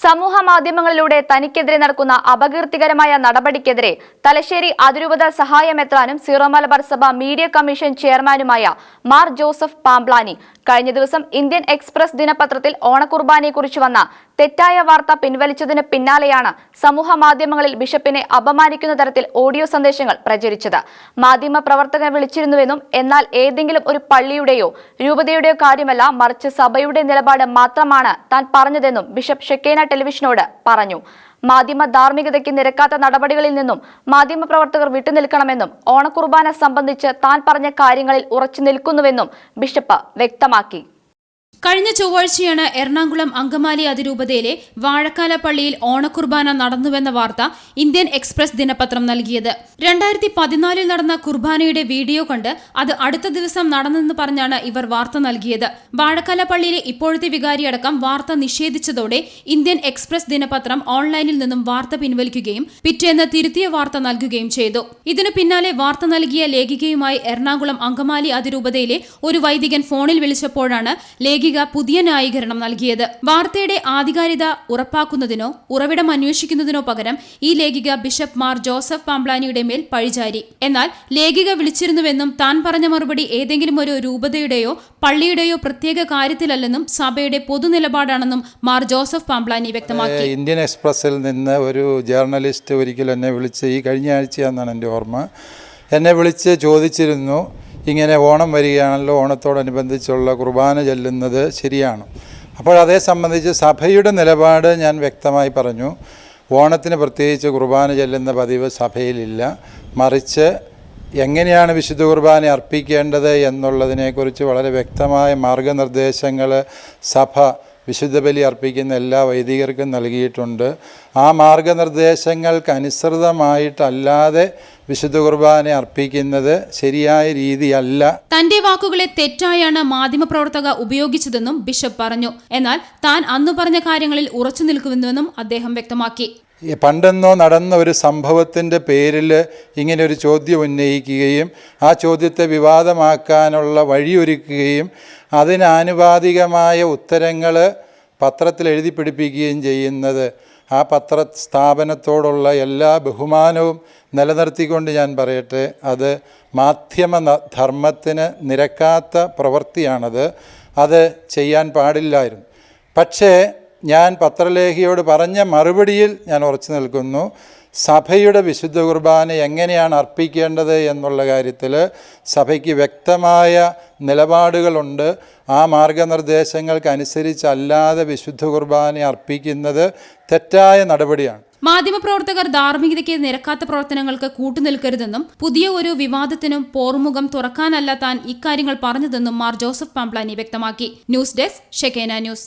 സമൂഹ മാധ്യമങ്ങളിലൂടെ തനിക്കെതിരെ നടക്കുന്ന അപകീർത്തികരമായ നടപടിക്കെതിരെ തലശ്ശേരി അതിരൂപത സഹായമെത്രാനും സീറോ മലബാർ സഭ മീഡിയ കമ്മീഷൻ ചെയർമാനുമായ മാർ ജോസഫ് പാംപ്ലാനി കഴിഞ്ഞ ദിവസം ഇന്ത്യൻ എക്സ്പ്രസ് ദിനപത്രത്തിൽ ഓണക്കുർബാനയെക്കുറിച്ച് വന്ന തെറ്റായ വാർത്ത പിൻവലിച്ചതിന് പിന്നാലെയാണ് സമൂഹ മാധ്യമങ്ങളിൽ ബിഷപ്പിനെ അപമാനിക്കുന്ന തരത്തിൽ ഓഡിയോ സന്ദേശങ്ങൾ പ്രചരിച്ചത്. മാധ്യമ പ്രവർത്തകർ വിളിച്ചിരുന്നുവെന്നും എന്നാൽ ഏതെങ്കിലും ഒരു പള്ളിയുടെയോ രൂപതയുടെയോ കാര്യമല്ല മറിച്ച് സഭയുടെ നിലപാട് മാത്രമാണ് താൻ പറഞ്ഞതെന്നും ബിഷപ്പ് ഷെക്കേന ടെലിവിഷനോട് പറഞ്ഞു. മാധ്യമ ധാർമ്മികതയ്ക്ക് നിരക്കാത്ത നടപടികളിൽ നിന്നും മാധ്യമ പ്രവർത്തകർ വിട്ടുനിൽക്കണമെന്നും ഓണക്കുർബാന സംബന്ധിച്ച് താൻ പറഞ്ഞ കാര്യങ്ങളിൽ ഉറച്ചു നിൽക്കുന്നുവെന്നും ബിഷപ്പ് വ്യക്തമാക്കി. കഴിഞ്ഞ ചൊവ്വാഴ്ചയാണ് എറണാകുളം അങ്കമാലി അതിരൂപതയിലെ വാഴക്കാല പള്ളിയിൽ ഓണക്കുർബാന നടന്നുവെന്ന വാർത്ത ഇന്ത്യൻ എക്സ്പ്രസ് ദിനപത്രം നൽകിയത്. രണ്ടായിരത്തി പതിനാലിൽ നടന്ന കുർബാനയുടെ വീഡിയോ കണ്ട് അത് അടുത്ത ദിവസം നടന്നെന്ന് പറഞ്ഞാണ് ഇവർ വാർത്ത നൽകിയത്. വാഴക്കാല പള്ളിയിലെ ഇപ്പോഴത്തെ വികാരിയടക്കം വാർത്ത നിഷേധിച്ചതോടെ ഇന്ത്യൻ എക്സ്പ്രസ് ദിനപത്രം ഓൺലൈനിൽ നിന്നും വാർത്ത പിൻവലിക്കുകയും പിറ്റേന്ന് തിരുത്തിയ വാർത്ത നൽകുകയും ചെയ്തു. ഇതിനു പിന്നാലെ വാർത്ത നൽകിയ ലേഖികയുമായി എറണാകുളം അങ്കമാലി അതിരൂപതയിലെ ഒരു വൈദികൻ ഫോണിൽ വിളിച്ചപ്പോഴാണ് ലേഖിക പുതിയ ന്യായീകരണം നൽകിയത്. വാർത്തയുടെ ആധികാരികത ഉറപ്പാക്കുന്നതിനോ ഉറവിടം അന്വേഷിക്കുന്നതിനോ പകരം ഈ ലേഖിക ബിഷപ്പ് മാർ ജോസഫ് പാംബ്ലാനിയുടെ മേൽ പഴിചാരി. എന്നാൽ ലേഖിക വിളിച്ചിരുന്നുവെന്നും താൻ പറഞ്ഞ മറുപടി ഏതെങ്കിലും ഒരു രൂപതയുടെയോ പള്ളിയുടെയോ പ്രത്യേക കാര്യത്തിലല്ലെന്നും സഭയുടെ പൊതുനിലപാടാണെന്നും മാർ ജോസഫ് പാംബ്ലാനി വ്യക്തമാക്കി. ഇന്ത്യൻ എക്സ്പ്രസിൽ നിന്ന് ഒരു ജേർണലിസ്റ്റ് ഒരിക്കൽ എന്നെ വിളിച്ച് ഈ കഴിഞ്ഞ ആഴ്ചയാണെന്നാണ് എന്റെ ഓർമ്മ. എന്നെ വിളിച്ച് ചോദിച്ചിരുന്നു ഇങ്ങനെ ഓണം വരികയാണല്ലോ ഓണത്തോടനുബന്ധിച്ചുള്ള കുർബാന ചെല്ലുന്നത് ശരിയാണ്? അപ്പോൾ അതേ സംബന്ധിച്ച് സഭയുടെ നിലപാട് ഞാൻ വ്യക്തമായി പറഞ്ഞു. ഓണത്തിന് പ്രത്യേകിച്ച് കുർബാന ചെല്ലുന്ന പതിവ് സഭയിലില്ല. മറിച്ച് എങ്ങനെയാണ് വിശുദ്ധ കുർബാന അർപ്പിക്കേണ്ടത് എന്നുള്ളതിനെക്കുറിച്ച് വളരെ വ്യക്തമായ മാർഗനിർദ്ദേശങ്ങൾ സഭ വിശുദ്ധ ബലി അർപ്പിക്കുന്ന എല്ലാ വൈദികർക്കും നൽകിയിട്ടുണ്ട്. ആ മാർഗനിർദ്ദേശങ്ങൾക്ക് അനുസൃതമായിട്ടല്ലാതെ വിശുദ്ധ കുർബാന അർപ്പിക്കുന്നത് ശരിയായ രീതിയല്ല. തന്റെ വാക്കുകളെ തെറ്റായാണ് മാധ്യമപ്രവർത്തക ഉപയോഗിച്ചതെന്നും ബിഷപ്പ് പറഞ്ഞു. എന്നാൽ താൻ അന്നു പറഞ്ഞ കാര്യങ്ങളിൽ ഉറച്ചു നിൽക്കുന്നുവെന്നും അദ്ദേഹം വ്യക്തമാക്കി. പണ്ടെന്നോ നടന്ന ഒരു സംഭവത്തിന്റെ പേരിൽ ഇങ്ങനെ ഒരു ചോദ്യം ഉന്നയിക്കുകയും ആ ചോദ്യത്തെ വിവാദമാക്കാനുള്ള വഴിയൊരുക്കുകയും അതിനാനുപാതികമായ ഉത്തരങ്ങൾ പത്രത്തിൽ എഴുതി പിടിപ്പിക്കുകയും ചെയ്യുന്നത്. ആ പത്ര സ്ഥാപനത്തോടുള്ള എല്ലാ ബഹുമാനവും നിലനിർത്തിക്കൊണ്ട് ഞാൻ പറയട്ടെ അത് മാധ്യമ ധർമ്മത്തിന് നിരക്കാത്ത പ്രവൃത്തിയാണത്. അത് ചെയ്യാൻ പാടില്ലായിരുന്നു. പക്ഷേ ഞാൻ പത്രലേഖിയോട് പറഞ്ഞ മറുപടിയിൽ ഞാൻ ഉറച്ചു നിൽക്കുന്നു. സഭയുടെ വിശുദ്ധ കുർബാന എങ്ങനെയാണ് അർപ്പിക്കേണ്ടത് എന്നുള്ള കാര്യത്തിൽ സഭയ്ക്ക് വ്യക്തമായ നിലപാടുകളുണ്ട്. ആ മാർഗനിർദ്ദേശങ്ങൾക്ക് അനുസരിച്ചല്ലാതെ വിശുദ്ധ കുർബാന അർപ്പിക്കുന്നത് തെറ്റായ നടപടിയാണ്. മാധ്യമപ്രവർത്തകർ ധാർമ്മികതയ്ക്ക് നിരക്കാത്ത പ്രവർത്തനങ്ങൾക്ക് കൂട്ടുനിൽക്കരുതെന്നും പുതിയ ഒരു വിവാദത്തിനും പോർമുഖം തുറക്കാനല്ല താൻ ഇക്കാര്യങ്ങൾ പറഞ്ഞതെന്നും മാർ ജോസഫ് പാംപ്ലാനി വ്യക്തമാക്കി. News desk Shekinah news.